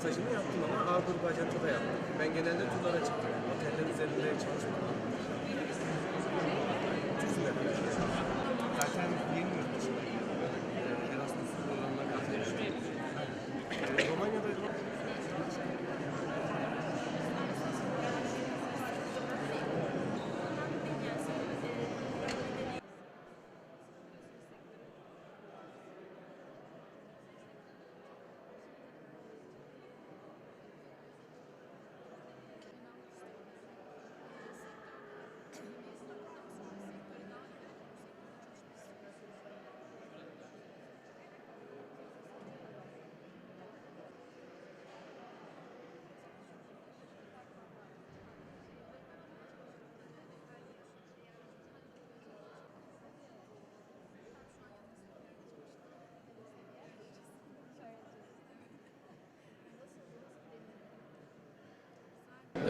stajını yaptım ama A grubu ajantada yaptım. Ben genelde turlara çıktım. Oteller üzerinde çalışmadım.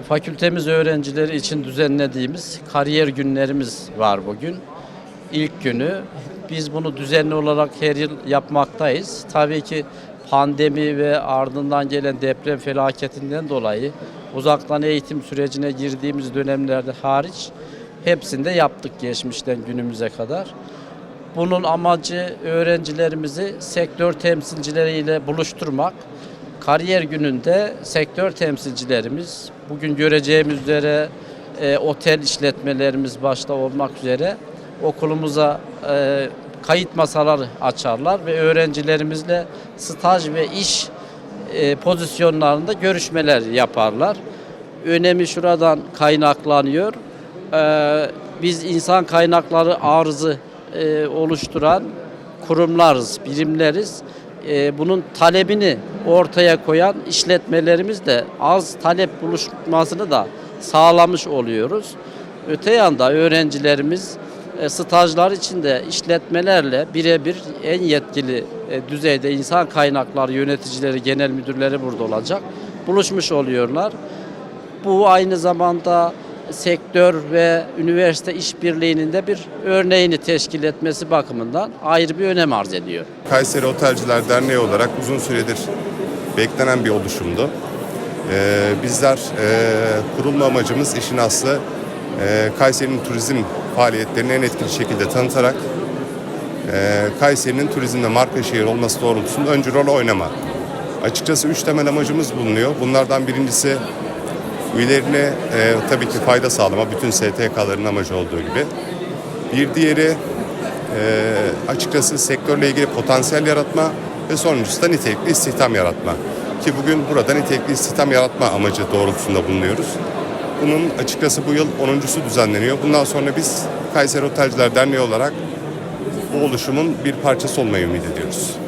Fakültemiz öğrencileri için düzenlediğimiz kariyer günlerimiz var bugün. İlk günü. Biz bunu düzenli olarak her yıl yapmaktayız. Tabii ki pandemi ve ardından gelen deprem felaketinden dolayı uzaktan eğitim sürecine girdiğimiz dönemlerde hariç hepsinde yaptık geçmişten günümüze kadar. Bunun amacı öğrencilerimizi sektör temsilcileriyle buluşturmak. Kariyer gününde sektör temsilcilerimiz, bugün göreceğimiz üzere e, otel işletmelerimiz başta olmak üzere okulumuza e, kayıt masaları açarlar ve öğrencilerimizle staj ve iş e, pozisyonlarında görüşmeler yaparlar. Önemi şuradan kaynaklanıyor. E, biz insan kaynakları arzı e, oluşturan kurumlarız, birimleriz. E, bunun talebini ortaya koyan işletmelerimiz de az talep buluşmasını da sağlamış oluyoruz. Öte yanda öğrencilerimiz e, stajlar içinde işletmelerle birebir en yetkili e, düzeyde insan kaynakları yöneticileri, genel müdürleri burada olacak. Buluşmuş oluyorlar. Bu aynı zamanda sektör ve üniversite işbirliğinin de bir örneğini teşkil etmesi bakımından ayrı bir önem arz ediyor. Kayseri Otelciler Derneği olarak uzun süredir beklenen bir oluşumdu. Ee, bizler e, kurulma amacımız işin aslı e, Kayseri'nin turizm faaliyetlerini en etkili şekilde tanıtarak e, Kayseri'nin turizmde marka şehir olması doğrultusunda öncü rol oynama. Açıkçası üç temel amacımız bulunuyor. Bunlardan birincisi üyelerine e, tabii ki fayda sağlama, bütün STK'ların amacı olduğu gibi. Bir diğeri e, açıkçası sektörle ilgili potansiyel yaratma ve sonuncusu da nitelikli istihdam yaratma. Ki bugün burada nitelikli istihdam yaratma amacı doğrultusunda bulunuyoruz. Bunun açıkçası bu yıl 10.sü düzenleniyor. Bundan sonra biz Kayseri Otelciler Derneği olarak bu oluşumun bir parçası olmayı ümit ediyoruz.